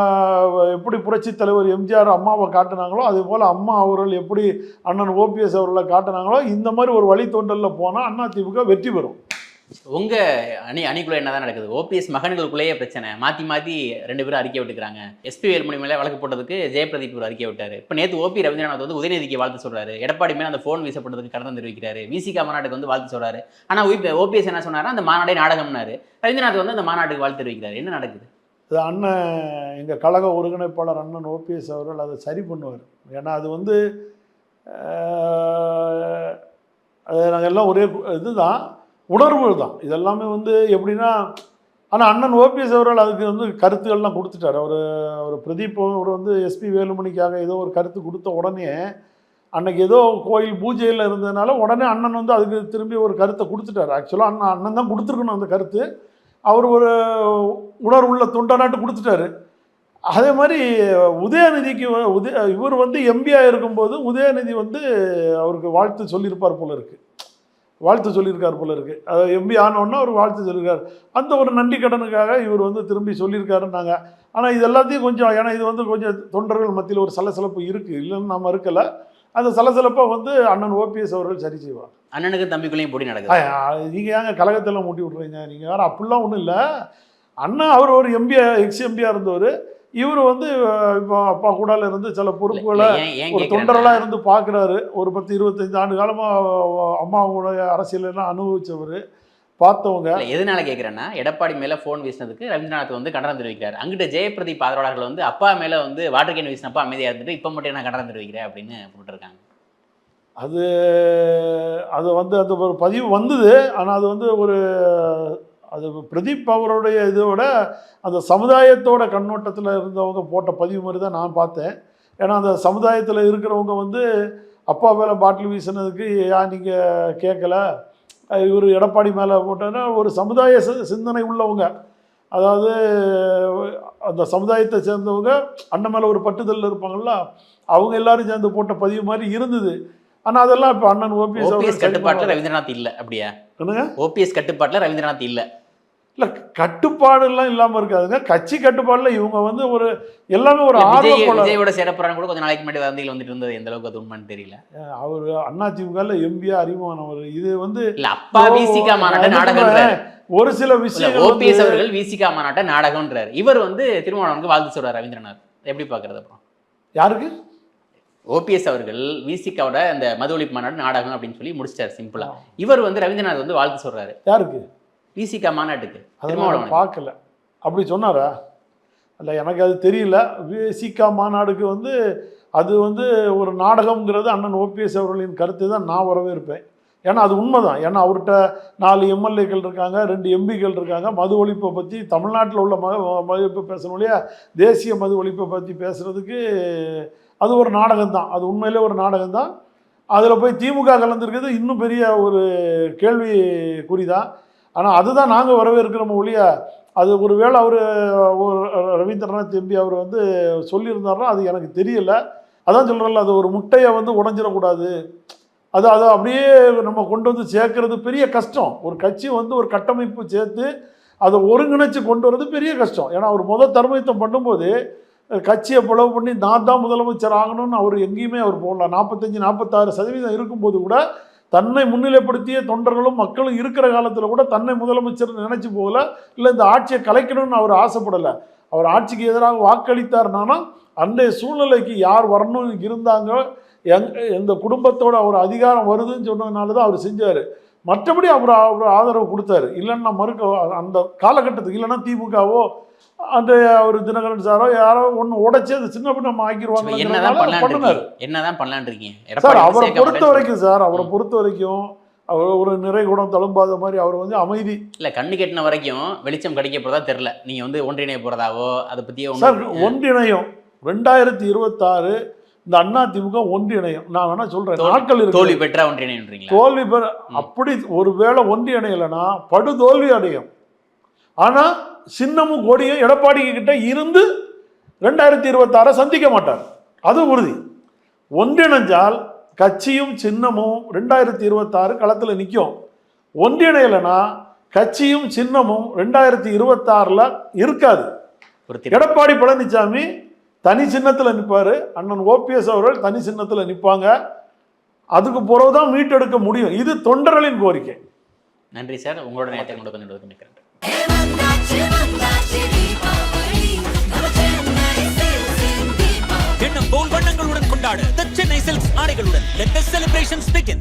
எப்படி புரட்சித் தலைவர் எம்ஜிஆர் அம்மாவை காட்டுனாங்களோ அதே போல் அம்மா அவர்கள் எப்படி அண்ணன் ஓபிஎஸ் அவர்களை காட்டுனாங்களோ இந்த மாதிரி ஒரு வழித்தோன்றலில் போனால் அதிமுக வெற்றி பெறும். உங்க அணி அணிக்குள்ள என்னதான் நடக்குது? ஓபிஎஸ் மகன்களுக்குள்ளேயே பிரச்சனை. மாத்தி மாத்தி ரெண்டு பேரும் அறிக்கை விட்டுக்கிறாங்க. எஸ்பி வேலுமணி மேலே வழக்கு போட்டதுக்கு ஜெயபிரதீப் ஒரு அறிக்கை விட்டாரு. இப்போ நேத்து ஓபி ரவீந்திரநாத் வந்து உதயநிதிக்கு வாழ்த்து சொல்றாரு. எடப்பாடி மேல அந்த ஃபோன் வீசப்பட்டதுக்கு கடந்து தெரிவிக்கிறாரு விசிகா மாநாட்டுக்கு வந்து வாழ்த்து சொல்றாரு. ஆனா ஓபிஎஸ் என்ன சொன்னாரு அந்த மாநாடே நாடகம்னாரு. ரவீந்திரநாத் வந்து அந்த மாநாட்டுக்கு வாழ்த்து தெரிவிக்கிறாரு. என்ன நடக்குது? அது அண்ணன் எங்கள் கழக ஒருங்கிணைப்பாளர் அண்ணன் ஓபிஎஸ் அவர்கள் அதை சரி பண்ணுவார். ஏன்னா அது வந்து அது நாங்கள் எல்லாம் ஒரே இதுதான். உணர்வுகள் தான். இதெல்லாமே வந்து எப்படின்னா ஆனால் அண்ணன் ஓபிஎஸ் அவர்கள் அதுக்கு வந்து கருத்துக்கள்லாம் கொடுத்துட்டார். அவர் அவர் பிரதீப் அவர் வந்து எஸ்பி வேலுமணிக்காக ஏதோ ஒரு கருத்து கொடுத்த உடனே அன்னைக்கு ஏதோ கோயில் பூஜையில் இருந்ததுனால உடனே அண்ணன் வந்து அதுக்கு திரும்பி ஒரு கருத்தை கொடுத்துட்டார். ஆக்சுவலாக அண்ணன் அண்ணன் தான் கொடுத்துருக்கணும் அந்த கருத்து. அவர் ஒரு உணர்வுள்ள தொண்டனாட்டு கொடுத்துட்டாரு. அதே மாதிரி உதயநிதிக்கு உதய இவர் வந்து எம்பியாக இருக்கும்போது உதயநிதி வந்து அவருக்கு வாழ்த்து சொல்லியிருப்பார் போல இருக்குது வாழ்த்து சொல்லியிருக்கார் போல இருக்கு. அது எம்பி ஆனோன்னா அவர் வாழ்த்து சொல்லியிருக்காரு. அந்த ஒரு நன்றி கடனுக்காக இவர் வந்து திரும்பி சொல்லியிருக்காருன்னாங்க. ஆனால் இது எல்லாத்தையும் கொஞ்சம் ஏன்னா இது வந்து கொஞ்சம் தொண்டர்கள் மத்தியில் ஒரு சலசலப்பு இருக்குது இல்லைன்னு நம்ம இருக்கலை. அந்த சலசலப்பை வந்து அண்ணன் ஓபிஎஸ் அவர்கள் சரி செய்வார். அண்ணனுக்கு தம்பிக்குள்ளேயும் போட்டி நடக்குது. நீங்கள் ஏங்க கழகத்தெல்லாம் மூட்டி விட்றீங்க நீங்கள் வேறு அப்படிலாம் ஒன்றும் இல்லை. அண்ணா அவர் ஒரு எம்பியா எக்ஸ் எம்பியாக இருந்தவர். இவர் வந்து இப்போ அப்பா கூடால இருந்து சில பொறுப்புகளை ஒரு தொண்டரெல்லாம் இருந்து பார்க்குறாரு ஒரு பத்து இருபத்தஞ்சு ஆண்டு காலமாக அம்மாவுடைய அரசியலெல்லாம் அனுபவிச்சவர். பார்த்தவங்க எதனால கேட்குறேன்னா எடப்பாடி மேல ஃபோன் வீசினதுக்கு ரவீந்திரநாத் வந்து கண்டனம் தெரிவிக்கிறார். அங்கிட்ட ஜெயபிரதீப் ஆதரவாளர்கள் வந்து அப்பா மேல வந்து வாட்டர் கேன் வீசினப்பா அமைதியா இருந்துட்டு இப்போ மட்டும் என்ன கண்டனம் தெரிவிக்கிறேன் அப்படின்னு போட்டிருக்காங்க. அது அது வந்து அந்த ஒரு பதிவு வந்தது. ஆனால் அது வந்து ஒரு அது பிரதீப் அவருடைய இதோட அந்த சமுதாயத்தோட கண்ணோட்டத்தில் இருந்தவங்க போட்ட பதிவு மாதிரி தான் நான் பார்த்தேன். ஏன்னா அந்த சமுதாயத்தில் இருக்கிறவங்க வந்து அப்பா மேலே பாட்டில் வீசினதுக்கு ஏன் நீங்கள் கேட்கல? இவர் எடப்பாடி மேலே போட்டோன்னா ஒரு சமுதாய சி- சிந்தனை உள்ளவங்க. அதாவது அந்த சமுதாயத்தை சேர்ந்தவங்க அண்ணன் மேலே ஒரு பட்டுதல் இருப்பாங்கள்ல அவங்க எல்லாரும் சேர்ந்து போட்ட பதிவு மாதிரி இருந்தது. ஆனா அதெல்லாம் இப்போ அண்ணன் ஓபிஎஸ் கட்டுப்பாட்டுல ரவீந்திரநாத் இல்ல அப்படியா? என்னங்க? ஓபிஎஸ் கட்டுப்பாட்டுல ரவீந்திரநாத் இல்ல. இல்ல கட்டுப்பாடு எல்லாம் இல்லாம இருக்காதுங்க. கட்சி கட்டுப்பாடுல இவங்க வந்து ஒரு எல்லாமே ஒரு ஆர்வம் விஜயோட சேர போறான்னு கூட கொஞ்ச நாளைக்கு முன்னாடி வதந்திகள் வந்துட்டு இருந்தது. எந்த அளவுக்கு அது உண்மைன்னு தெரியல. அவர் அதிமுகல எம்பியா அறிமுகமானவர். இது வந்து இல்ல அப்பா விசிகா மாநாட்ட நாடகம்ன்றாரு. ஒரு சில விஷயங்கள் ஓபிஎஸ் அவர்கள் விசிகா மாநாட்ட நாடகம்ன்றாரு. இவர் வந்து திருமாவளவனுக்கு வாழ்த்து சொல்றாரு ரவீந்திரநாத். எப்படி பாக்குறது அப்புறம்? யாருக்கு? ஓபிஎஸ் அவர்கள் விசிகாவோட அந்த மது ஒழிப்பு மாநாடு நாடகம் அப்படின்னு சொல்லி முடிச்சிட்டாரு சிம்பிளா. இவர் வந்து ரவீந்திரநாத் வந்து வாழ்த்து சொல்றாரு. யாருக்கு? விசிகா மாநாட்டுக்கு. அதெல்லாம் பார்க்கல. அப்படி சொன்னாரா? இல்லை எனக்கு அது தெரியல. விசிகா மாநாடுக்கு வந்து அது வந்து ஒரு நாடகம்ங்கிறது அண்ணன் ஓபிஎஸ் அவர்களின் கருத்து தான் நான் வரவேற்பேன். ஏன்னா அது உண்மைதான். ஏன்னா அவர்கிட்ட நாலு எம்எல்ஏக்கள் இருக்காங்க ரெண்டு எம்பிக்கள் இருக்காங்க. மது ஒழிப்பை பற்றி தமிழ்நாட்டில் உள்ள ம மது ஒழிப்பை பேசணும் இல்லையா? தேசிய மது ஒழிப்பை பற்றி பேசுகிறதுக்கு அது ஒரு நாடகம் தான். அது உண்மையிலே ஒரு நாடகம் தான். அதில் போய் திமுக கலந்துருக்கிறது இன்னும் பெரிய ஒரு கேள்வி குறிதான் ஆனால் அதுதான் நாங்கள் வரவேற்கிறோம் ஒழிய அது ஒரு வேளை அவர் ஒரு ரவீந்திரநாத் எம்பி அவர் வந்து சொல்லியிருந்தாருன்னா அது எனக்கு தெரியல. அதான் சொல்கிறல அது ஒரு முட்டையை வந்து உடஞ்சிடக்கூடாது. அது அதை அப்படியே நம்ம கொண்டு வந்து சேர்க்கறது பெரிய கஷ்டம். ஒரு கட்சி வந்து ஒரு கட்டமைப்பு சேர்த்து அதை ஒருங்கிணைச்சு கொண்டு வர்றது பெரிய கஷ்டம். ஏன்னா அவர் முதல் தர்மயுத்தம் பண்ணும்போது கட்சியை பிளவு பண்ணி நான் தான் முதலமைச்சர் ஆகணும்னு அவர் எங்கேயுமே அவர் போடல. நாற்பத்தஞ்சு நாற்பத்தாறு சதவீதம் இருக்கும்போது கூட தன்னை முன்னிலைப்படுத்திய தொண்டர்களும் மக்களும் இருக்கிற காலத்தில் கூட தன்னை முதலமைச்சர் நினைச்சு போகல. இல்லை இந்த ஆட்சியை கலைக்கணும்னு அவர் ஆசைப்படலை. அவர் ஆட்சிக்கு எதிராக வாக்களித்தார்னாலும் அன்றைய சூழ்நிலைக்கு யார் வரணும் இருந்தாங்க? எங் எந்த குடும்பத்தோட அவர் அதிகாரம் வருதுன்னு சொன்னதுனால தான் அவர் செஞ்சார். மற்றபடி அவர் அவர் ஆதரவு கொடுத்தாரு. இல்லைன்னா மறுக்க அந்த காலகட்டத்துக்கு இல்லைன்னா திமுகவோ அந்த ஒரு தினகரன் சாரோ யாரோ ஒன்று உடைச்சி அது சின்ன பின்ன இப்ப ஆக்கிடுவாங்க என்னதான் பண்ணுனாரு என்னதான் பண்ணலாம்னு இருக்கீங்க? சார் அவரை பொறுத்த வரைக்கும் சார் அவரை. பொறுத்த வரைக்கும் அவர் ஒரு நிறை குணம் தழும்பாத மாதிரி அவர் வந்து அமைதி. இல்ல கண்ணு கெட்டின வரைக்கும் வெளிச்சம் கிடைக்க போறதா தெரியல. நீங்க வந்து ஒன்றிணைய போறதாவோ அதை பத்தியே சார் ஒன்றிணையும். ரெண்டாயிரத்தி இருபத்தாறு இந்த அண்ணா திமுக ஒன்றிணையும். நான் வேணா சொல்றேன் நாட்கள் தோல்வி பெற்றா ஒன்றிணைன்றீங்களா? தோல்வி பெற. அப்படி ஒருவேளை ஒன்றிணையலைன்னா படு தோல்வி அடையும். ஆனா சின்னமும் கொடியும் எடப்பாடி கிட்ட இருந்து ரெண்டாயிரத்தி இருபத்தாறை சந்திக்க மாட்டார். அது உறுதி. ஒன்றிணைஞ்சால் கட்சியும் சின்னமும் ரெண்டாயிரத்தி இருபத்தாறு களத்தில் நிற்கும் ஒன்றிணையலைன்னா கட்சியும் சின்னமும் ரெண்டாயிரத்தி இருபத்தாறில் இருக்காது. எடப்பாடி பழனிசாமி தனி சின்னத்தில் நிற்பார் அண்ணன் ஓபிஎஸ் அவர்கள் தனி சின்னத்தில் நிற்பாங்க அதுக்கு பிறகு தான் மீட்டெடுக்க முடியும். இது தொண்டர்களின் கோரிக்கை. நன்றி சார். உங்களோட நேரத்தை கொண்டு வந்து நிற்கிறேன். எண்ணம் போல் வண்ணங்களுடன் கொண்டாடு The Chennai silks ஆடைகளுடன் let the celebrations begin